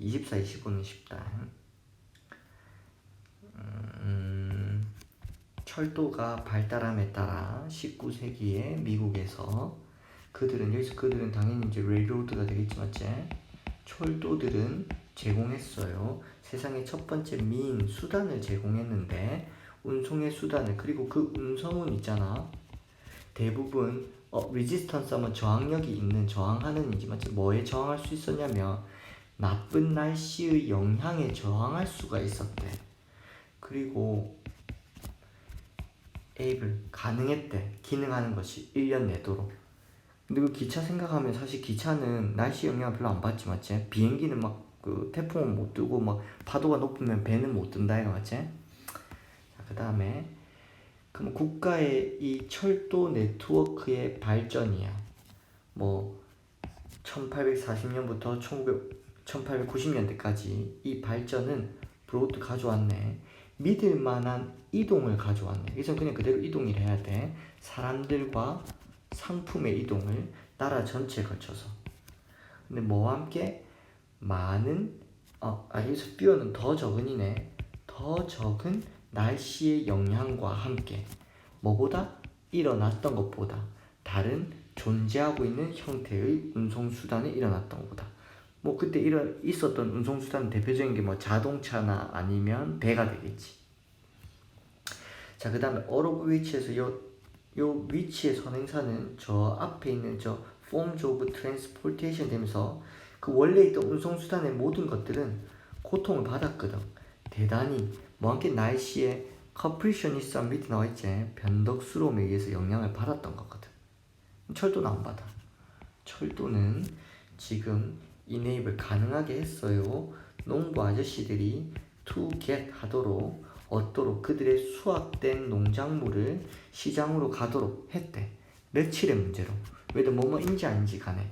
24, 25는 쉽다. 음, 철도가 발달함에 따라 19세기에 미국에서 그들은 여기서 그들은 당연히 이제 레일로드가 되겠지 맞지? 철도들은 제공했어요. 세상의 첫 번째 민 수단을 제공했는데 운송의 수단을 그리고 그 운송은 있잖아. 대부분 어 리지스턴스 하면 저항력이 있는 저항하는 이지 맞지? 뭐에 저항할 수 있었냐면 나쁜 날씨의 영향에 저항할 수가 있었대. 그리고 able 가능했대. 기능하는 것이 1년 내도록. 근데 그 기차 생각하면 사실 기차는 날씨 영향을 별로 안 받지 맞지? 비행기는 막 그 태풍은 못 뜨고 막 파도가 높으면 배는 못 뜬다 이거 맞지? 자, 그다음에 그럼 국가의 이 철도 네트워크의 발전이야. 뭐 1840년부터 1900 1890년대까지 이 발전은 브로드 가져왔네. 믿을 만한 이동을 가져왔네. 이선 그냥 그대로 이동을 해야 돼. 사람들과 상품의 이동을 나라 전체에 걸쳐서. 근데 뭐와 함께 많은 어, 아 여기서 뷰어는 더 적은이네. 더 적은 날씨의 영향과 함께 뭐보다 일어났던 것보다 다른 존재하고 있는 형태의 운송 수단이 일어났던 것보다 뭐 그때 일어 있었던 운송 수단 대표적인 게 뭐 자동차나 아니면 배가 되겠지. 자 그 다음에 어로브 위치에서 요, 요 위치의 선행사는 저 앞에 있는 저 forms of transportation 되면서 그 원래 있던 운송 수단의 모든 것들은 고통을 받았거든. 대단히 뭐 함께 날씨에 커플션이썸 밑에 나와 있지 변덕스러움에 의해서 영향을 받았던 거거든. 철도는 안 받아. 철도는 지금 이네이블 가능하게 했어요. 농부 아저씨들이 to get 하도록 얻도록 그들의 수확된 농작물을 시장으로 가도록 했대. 며칠의 문제로. 왜든 뭐뭐인지 아닌지 간에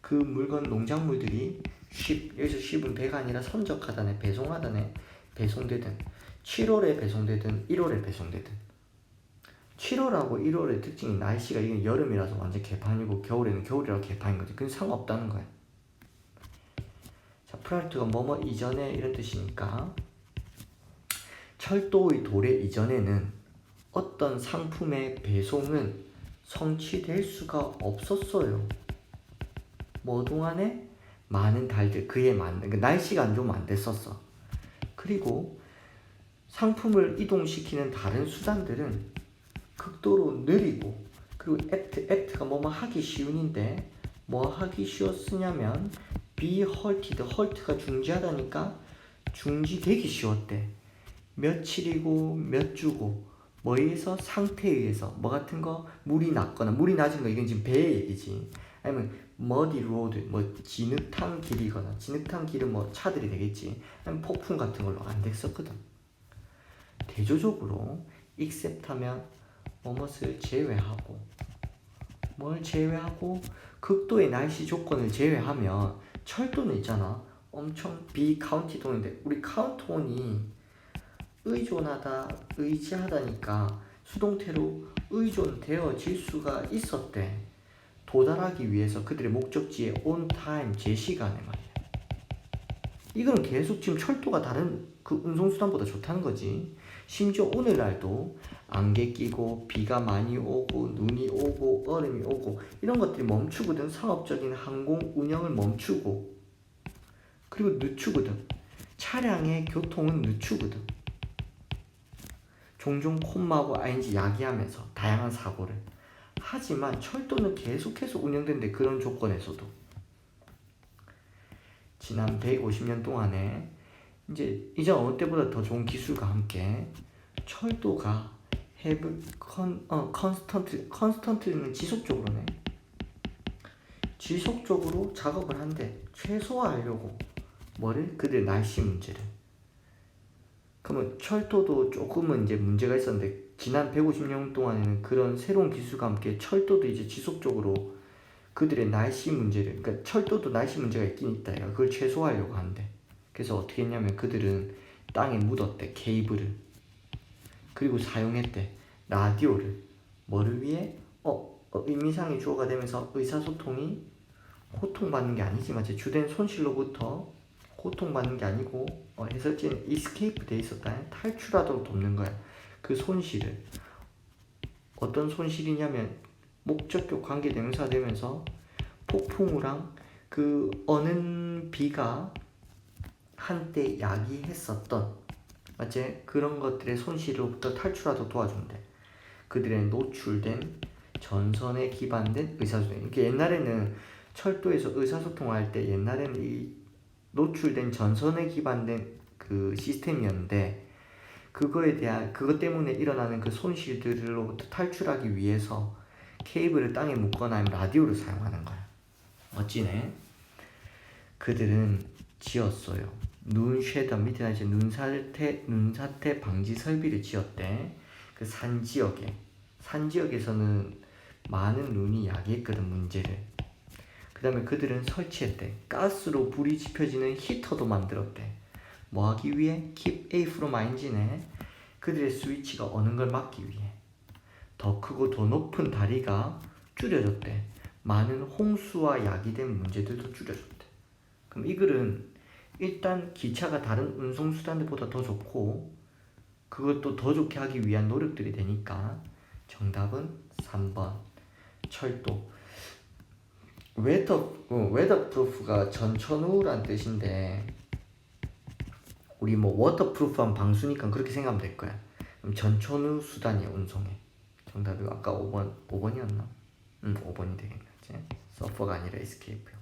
그 물건 농작물들이 쉽 여기서 쉽은 배가 아니라 선적하다네 배송하다네 배송되든 7월에 배송되든 1월에 배송되든 7월하고 1월의 특징이 날씨가 이게 여름이라서 완전 개판이고 겨울에는 겨울이라서 개판인 거지. 그건 상관없다는 거야. 자, 프라르트가 뭐뭐 이전에 이런 뜻이니까 철도의 도래 이전에는 어떤 상품의 배송은 성취될 수가 없었어요. 뭐 동안에 많은 달들 그에 맞는 그 날씨가 안 좋으면 안 됐었어. 그리고 상품을 이동시키는 다른 수단들은 극도로 느리고 그리고 액트 액트가 뭐뭐 하기 쉬운인데 뭐 하기 쉬웠으냐면 be halted halt가 중지하다니까 중지되기 쉬웠대. 며칠이고 몇 주고 뭐에 의해서 상태에 의해서 뭐 같은 거 물이 낮거나 물이 낮은 거 이건 지금 배의 얘기지. 아니면 머디 로드 뭐 진흙탕 길이거나 진흙탕 길은 뭐 차들이 되겠지. 아니면 폭풍 같은 걸로 안 됐었거든. 대조적으로 accept하면 뭐뭇을 제외하고 뭘 제외하고 극도의 날씨 조건을 제외하면 철도는 있잖아. 엄청 비카운티돈인데 우리 카운트온이 의존하다 의지하다니까 수동태로 의존되어질 수가 있었대. 도달하기 위해서 그들의 목적지에 on time 제 시간에 말 이거는 계속 지금 철도가 다른 그 운송수단보다 좋다는 거지. 심지어 오늘날도 안개 끼고 비가 많이 오고 눈이 오고 얼음이 오고 이런 것들이 멈추거든. 상업적인 항공 운영을 멈추고. 그리고 늦추거든. 차량의 교통은 늦추거든. 종종 콤마고 ING 야기하면서 다양한 사고를. 하지만 철도는 계속해서 운영되는데 그런 조건에서도 지난 150년 동안에 이제 이전 어느 때보다 더 좋은 기술과 함께 철도가 have con 어 컨스턴트 컨스턴트는 지속적으로네. 지속적으로 작업을 한대 최소화하려고 뭐를 그들 날씨 문제를. 그러면 철도도 조금은 이제 문제가 있었는데 지난 150년 동안에는 그런 새로운 기술과 함께 철도도 이제 지속적으로 그들의 날씨 문제를 그러니까 철도도 날씨 문제가 있긴 있다. 그걸 최소화하려고 하는데. 그래서 어떻게 했냐면 그들은 땅에 묻었대 케이블을. 그리고 사용했대 라디오를. 뭐를 위해? 어, 어 의미상의 주어가 되면서 의사소통이 고통받는 게 아니지만 제 주된 손실로부터 고통받는 게 아니고 어, 해설지는 escape 돼 있었다. 탈출하도록 돕는 거야. 그 손실을. 어떤 손실이냐면 목적격 관계 대명사 되면서 폭풍우랑 그 어는 비가 한때 야기했었던 맞지? 그런 것들의 손실로부터 탈출하도록 도와준대. 그들의 노출된 전선에 기반된 의사소통. 이게 옛날에는 철도에서 의사소통할 때 옛날에는 이 노출된 전선에 기반된 그 시스템이었는데 그거에 대한 그것 때문에 일어나는 그 손실들로부터 탈출하기 위해서 케이블을 땅에 묶거나 아니면 라디오를 사용하는 거야. 멋지네. 그들은 지었어요. 눈 쉐더 밑에는 이제 눈사태 눈사태 방지 설비를 지었대. 그 산 지역에 산 지역에서는 많은 눈이 야기했거든 문제를. 그다음에 그들은 설치했대. 가스로 불이 지펴지는 히터도 만들었대. 뭐 하기 위해? keep A from 엔진에 그들의 스위치가 어는 걸 막기 위해. 더 크고 더 높은 다리가 줄여졌대. 많은 홍수와 야기된 문제들도 줄여줬대. 그럼 이 글은 일단 기차가 다른 운송수단들보다 더 좋고 그것도 더 좋게 하기 위한 노력들이 되니까 정답은 3번 철도 웨더 어, 웨더프루프가 전천후란 뜻인데 우리 뭐 워터프루프한 방수니까 그렇게 생각하면 될 거야. 그럼 전천후 수단이야 운송에. 정답이 아까 5번 5번이었나? 응 5번이 되겠네. 서퍼가 아니라 에스케이프요.